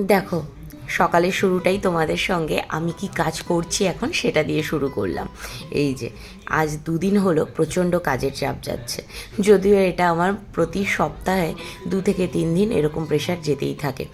দেখো, সকালের শুরুটাই তোমাদের সঙ্গে আমি কি কাজ করছি এখন সেটা দিয়ে শুরু করলাম। এই যে, আজ দুদিন হলো প্রচণ্ড কাজের চাপ যাচ্ছে। যদিও এটা আমার প্রতি সপ্তাহে দু থেকে তিন দিন এরকম প্রেশার যেতেই থাকে।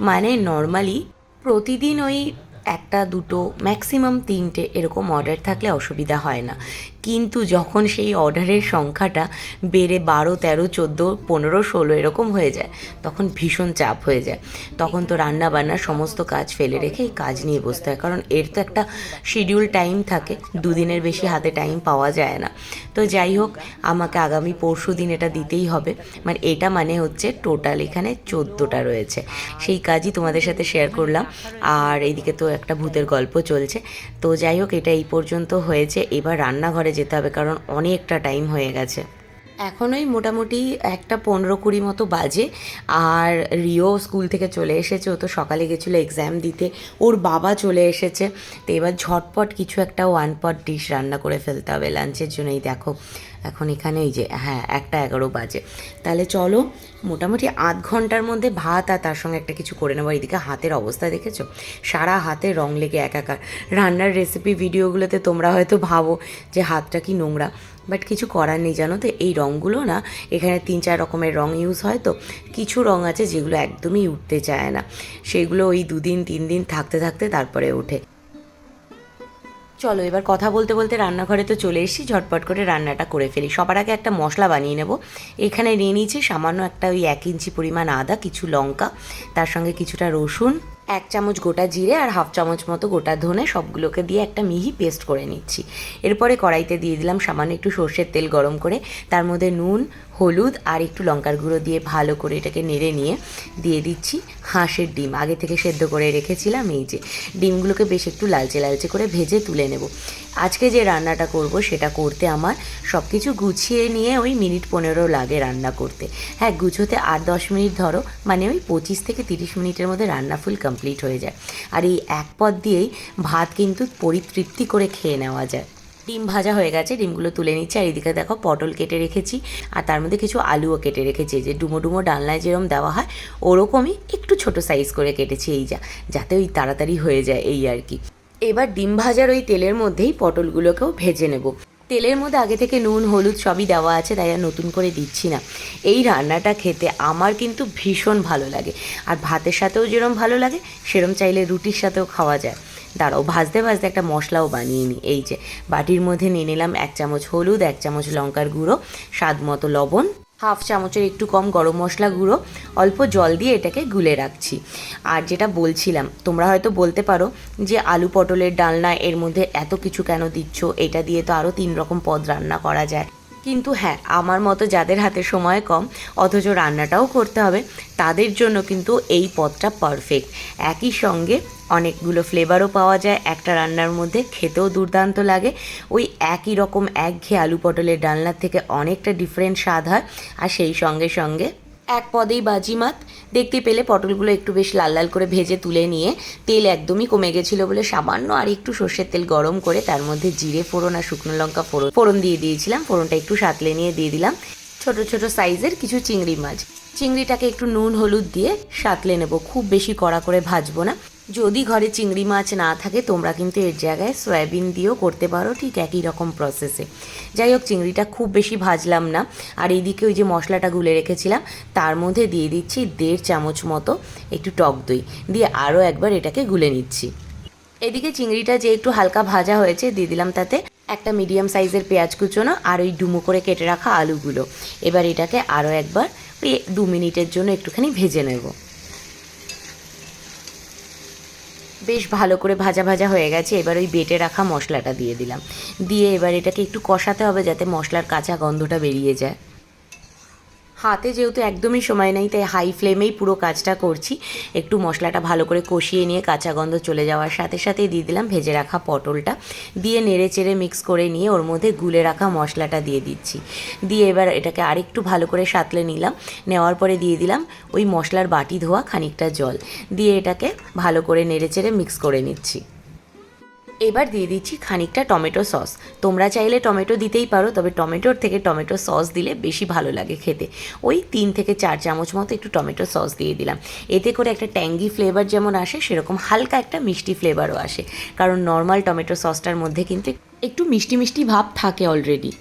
মানে নর্মালি প্রতিদিন ওই একটা, দুটো ম্যাক্সিমাম তিনটে এরকম অর্ডার থাকলে অসুবিধা হয় না। কিন্তু যখন সেই অর্ডারের সংখ্যাটা বেড়ে বারো, তেরো, চোদ্দ, পনেরো, ষোলো এরকম হয়ে যায়, তখন ভীষণ চাপ হয়ে যায়। তখন তো রান্না বান্নার সমস্ত কাজ ফেলে রেখে এই কাজ নিয়ে বসতে হয়, কারণ এর তো একটা শিডিউল টাইম থাকে, দুদিনের বেশি হাতে টাইম পাওয়া যায় না। তো যাই হোক, আমাকে আগামী পরশু দিন এটা দিতেই হবে। মানে এটা মানে হচ্ছে টোটাল এখানে চোদ্দোটা রয়েছে। সেই কাজই তোমাদের সাথে শেয়ার করলাম। আর এইদিকে তো একটা ভূতের গল্প চলছে। তো যাই হোক, এটা এই পর্যন্ত হয়েছে। এবার রান্নাঘরে যেতে হবে কারণ অনেকটা টাইম হয়ে গেছে। এখনই মোটামুটি একটা পনেরো কুড়ি মতো বাজে। আর রিও স্কুল থেকে চলে এসেছে, ও তো সকালে গেছিল এক্সাম দিতে। ওর বাবা চলে এসেছে। তো এবার ঝটপট কিছু একটা ওয়ান পট ডিশ রান্না করে ফেলতে হবে লাঞ্চের জন্যই দেখো, এখন এখানে এই যে হ্যাঁ একটা এগারো বাজে। তাহলে চলো, মোটামুটি আধ ঘণ্টার মধ্যে ভাত আর তার সঙ্গে একটা কিছু করে নেব। এদিকে হাতের অবস্থা দেখেছ? সারা হাতে রং লেগে একাকার। রান্নার রেসিপি ভিডিওগুলোতে তোমরা হয়তো ভাবো যে হাতটা কি নোংরা। বাট কিছু করার নেই, জানো তো? এই রঙগুলো না, এখানে তিন চার রকমের রং ইউজ হয় তো, কিছু রং আছে যেগুলো একদমই উঠতে চায় না। সেগুলো ওই দুদিন, তিন দিন থাকতে থাকতে তারপরে ওঠে। চলো, এবার কথা বলতে বলতে রান্নাঘরে তো চলে এসেছি, ঝটপট করে রান্নাটা করে ফেলি। সবার আগে একটা মশলা বানিয়ে নেব। এখানে নিয়ে নিয়েছি সামান্য একটা ওই এক ইঞ্চি পরিমাণ আদা, কিছু লঙ্কা, তার সঙ্গে কিছুটা রসুন এক চামচ গোটা জিরে আর হাফ চামচ মতো গোটা ধনে সবগুলোকে দিয়ে একটা মিহি পেস্ট করে নিচ্ছি। এরপরে কড়াইতে দিয়ে দিলাম সামান্য একটু সর্ষের তেল গরম করে, তার মধ্যে নুন, হলুদ আর একটু লঙ্কার গুঁড়ো দিয়ে ভালো করে এটাকে নেড়ে নিয়ে দিয়ে দিচ্ছি হাঁসের ডিম। আগে থেকে সেদ্ধ করে রেখেছিলাম এই যে, ডিমগুলোকে বেশ একটু লালচে লালচে করে ভেজে তুলে নেব। আজকে যে রান্নাটা করব সেটা করতে আমার সব কিছু গুছিয়ে নিয়ে ওই মিনিট পনেরো লাগে রান্না করতে। হ্যাঁ গুছোতে আর দশ মিনিট ধরো মানে ওই পঁচিশ থেকে তিরিশ মিনিটের মধ্যে রান্না ফুল কমপ্লিট হয়ে যায়। আর এই এক পদ দিয়েই ভাত কিন্তু পরিতৃপ্তি করে খেয়ে নেওয়া যায়। ডিম ভাজা হয়ে গেছে, ডিমগুলো তুলে নিচ্ছি। আর এদিকে দেখো পটল কেটে রেখেছি, আর তার মধ্যে কিছু আলুও কেটে রেখেছি। যে ডুমো ডুমো ডালনায় যেরকম দেওয়া হয়, ওরকমই একটু ছোট সাইজ করে কেটেছি এই যা, যাতে ওই তাড়াতাড়ি হয়ে যায় এই আর কি। এবার ডিম ভাজার ওই তেলের মধ্যেই পটলগুলোকেও ভেজে নেব। তেলের মধ্যে আগে থেকে নুন, হলুদ সবই দেওয়া আছে, তাই আর নতুন করে দিচ্ছি না। এই রান্নাটা খেতে আমার কিন্তু ভীষণ ভালো লাগে। আর ভাতের সাথেও যেরম ভালো লাগে, সেরম চাইলে রুটির সাথেও খাওয়া যায়। দাঁড়াও, ভাজতে ভাজতে একটা মশলাও বানিয়ে নিই। এই যে, বাটির মধ্যে নিয়ে নিলাম এক চামচ হলুদ, এক চামচ লঙ্কার গুঁড়ো, স্বাদ মতো লবণ হাফ চামচের একটু কম গরম মশলা গুঁড়ো, অল্প জল দিয়ে এটাকে গুলে রাখছি। আর যেটা বলছিলাম, তোমরা হয়তো বলতে পারো যে আলু পটলের ডালনা এর মধ্যে এত কিছু কেন দিচ্ছ? এটা দিয়ে তো আরও তিন রকম পদ রান্না করা যায়। কিন্তু হ্যাঁ আমার মতো যাদের হাতে সময় কম, অথচ রান্নাটাও করতে হবে, তাদের জন্য কিন্তু এই পদটা পারফেক্ট একই সঙ্গে অনেকগুলো ফ্লেভারও পাওয়া যায়, একটা রান্নার মধ্যে খেতেও দুর্দান্ত লাগে। ওই একই রকম এক একঘেয়ে আলু পটলের ডালনার থেকে অনেকটা ডিফারেন্ট স্বাদ হয়, আর সেই সঙ্গে সঙ্গে এক পদেই বাজিমাত দেখতে পেলে পটলগুলো একটু বেশ লাল লাল করে ভেজে তুলে নিয়ে তেল একদমই কমে গেছিল বলে সামান্য আর একটু সর্ষের তেল গরম করে তার মধ্যে জিরে ফোড়ন আর শুকনো লঙ্কা ফোড়ন ফোড়ন দিয়ে দিয়েছিলাম। ফোড়নটা একটু সাতলে নিয়ে দিয়ে দিলাম। ছোট ছোট সাইজের কিছু চিংড়ি মাছ। চিংড়িটাকে একটু নুন, হলুদ দিয়ে সাতলে নেব। খুব বেশি কড়া করে ভাজবো না। যদি ঘরে চিংড়ি মাছ না থাকে, তোমরা কিন্তু এর জায়গায় সয়াবিন দিয়েও করতে পারো ঠিক একই রকম প্রসেসে যাই হোক, চিংড়িটা খুব বেশি ভাজলাম না। আর এইদিকে ওই যে মশলাটা গুলে রেখেছিলাম, তার মধ্যে দিয়ে দিচ্ছি দেড় চামচ মতো একটু টক দই। দিয়ে আরও একবার এটাকে গুলে নিচ্ছি। এদিকে চিংড়িটা যে একটু হালকা ভাজা হয়েছে, দিয়ে দিলাম তাতে একটা মিডিয়াম সাইজের পেঁয়াজ কুচোনো আর ওই ডুমো করে কেটে রাখা আলুগুলো। এবার এটাকে আরও একবার দু মিনিটের জন্য একটুখানি ভেজে নেব। বেশ ভালো করে ভাজা ভাজা হয়ে গেছে, এবার ওই বেটে রাখা মশলাটা দিয়ে দিলাম। দিয়ে এবার এটাকে একটু কষাতে হবে যাতে মশলার কাঁচা গন্ধটা বেরিয়ে যায়। হাতে যেহেতু একদমই সময় নেই, তাই হাই ফ্লেমেই পুরো কাজটা করছি। একটু মশলাটা ভালো করে কষিয়ে নিয়ে কাঁচা গন্ধ চলে যাওয়ার সাথে সাথেই দিয়ে দিলাম ভেজে রাখা পটলটা। দিয়ে নেড়ে চেড়ে মিক্স করে নিয়ে ওর মধ্যে গুলে রাখা মশলাটা দিয়ে দিচ্ছি। দিয়ে এবার এটাকে আরেকটু ভালো করে সাতলে নিলাম। নেওয়ার পরে দিয়ে দিলাম ওই মশলার বাটি ধোয়া খানিকটা জল। দিয়ে এটাকে ভালো করে নেড়ে চেড়ে মিক্স করে নিচ্ছি। এবার দিয়ে দিচ্ছি খানিকটা টমেটো সস। তোমরা চাইলে টমেটো দিতেই পারো, তবে টমেটোর থেকে টমেটো সস দিলে বেশি ভালো লাগে খেতে। ওই তিন থেকে চার চামচ মতো একটু টমেটো সস দিয়ে দিলাম। এতে করে একটা ট্যাঙ্গি ফ্লেভার যেমন আসে, সেরকম হালকা একটা মিষ্টি ফ্লেভারও আসে। কারণ নর্মাল টমেটো সসটার মধ্যে কিন্তু একটু মিষ্টি মিষ্টি ভাব থাকে অলরেডি।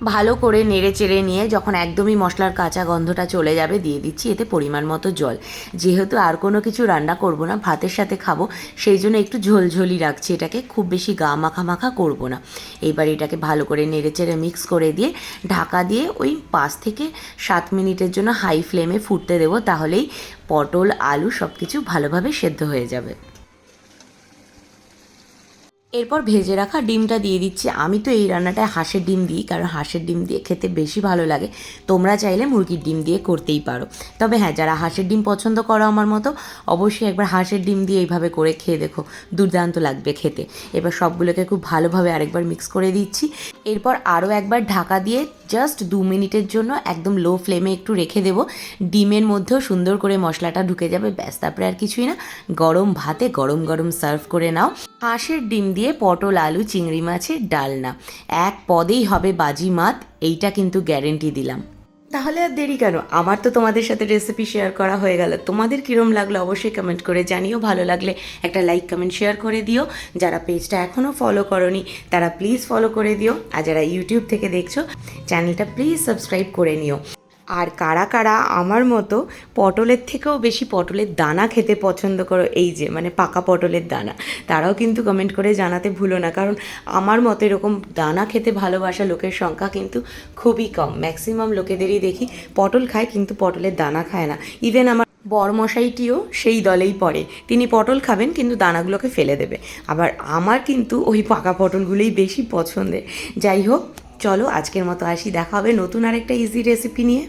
ভালো করে নেড়ে চেড়ে নিয়ে যখন একদমই মশলার কাঁচা গন্ধটা চলে যাবে, দিয়ে দিচ্ছি এতে পরিমাণ মতো জল। যেহেতু আর কোনো কিছু রান্না করব না, ভাতের সাথে খাব, সেই জন্য একটু ঝোলঝোলি রাখছি এটাকে, খুব বেশি গা মাখা মাখা করব না। এবার এটাকে ভালো করে নেড়ে চেড়ে মিক্স করে দিয়ে, ঢাকা দিয়ে ওই পাঁচ থেকে সাত মিনিটের জন্য হাই ফ্লেমে ফুটতে দেবো, তাহলেই পটল, আলু সব কিছু ভালোভাবে সেদ্ধ হয়ে যাবে। এরপর ভেজে রাখা ডিমটা দিয়ে দিচ্ছি। আমি তো এই রান্নাটায় হাঁসের ডিম দিই, কারণ হাঁসের ডিম দিয়ে খেতে বেশি ভালো লাগে। তোমরা চাইলে মুরগির ডিম দিয়ে করতেই পারো। তবে হ্যাঁ যারা হাঁসের ডিম পছন্দ করো আমার মতো, অবশ্যই একবার হাঁসের ডিম দিয়ে এইভাবে করে খেয়ে দেখো। দুর্দান্ত লাগবে খেতে। এবার সবগুলোকে খুব ভালোভাবে আরেকবার মিক্স করে দিচ্ছি। এরপর আরও একবার ঢাকা দিয়ে জাস্ট দু মিনিটের জন্য একদম লো ফ্লেমে একটু রেখে দেবো। ডিমের মধ্যেও সুন্দর করে মশলাটা ঢুকে যাবে, ব্যাস, তারপরে আর কিছুই না। গরম ভাতে গরম গরম সার্ভ করে নাও। হাঁসের ডিম দিয়ে পটল, আলু, চিংড়ি মাছের ডালনা। এক পদেই হবে বাজি মাত, এইটা কিন্তু গ্যারেন্টি দিলাম। তাহলে আর দেরি কেন? আমার তো তোমাদের সাথে রেসিপি শেয়ার করা হয়ে গেল। তোমাদের কীরম লাগল অবশ্যই কমেন্ট করে জানিও। ভালো লাগলে একটা লাইক কমেন্ট শেয়ার করে দিও। যারা পেজটা এখনও ফলো করনি, তারা প্লিজ ফলো করে দিও। আর যারা ইউটিউব থেকে দেখছ চ্যানেলটা প্লিজ সাবস্ক্রাইব করে নিও। আর কারা কারা আমার মতো পটলের থেকেও বেশি পটলের দানা খেতে পছন্দ করো, এই যে মানে পাকা পটলের দানা, তারাও কিন্তু কমেন্ট করে জানাতে ভুলো না, কারণ আমার মতো এরকম দানা খেতে ভালোবাসা লোকের সংখ্যা কিন্তু খুবই কম ম্যাক্সিমাম লোকেদেরই দেখি পটল খায় কিন্তু পটলের দানা খায় না ইভেন আমার বরমশাইটিও সেই দলেই পড়ে, তিনি পটল খাবেন কিন্তু দানাগুলোকে ফেলে দেবে, আবার আমার কিন্তু ওই পাকা পটলগুলোই বেশি পছন্দের, যাই হোক, চলো আজকের মতো আসি, দেখা হবে নতুন আরেকটা ইজি রেসিপি নিয়ে।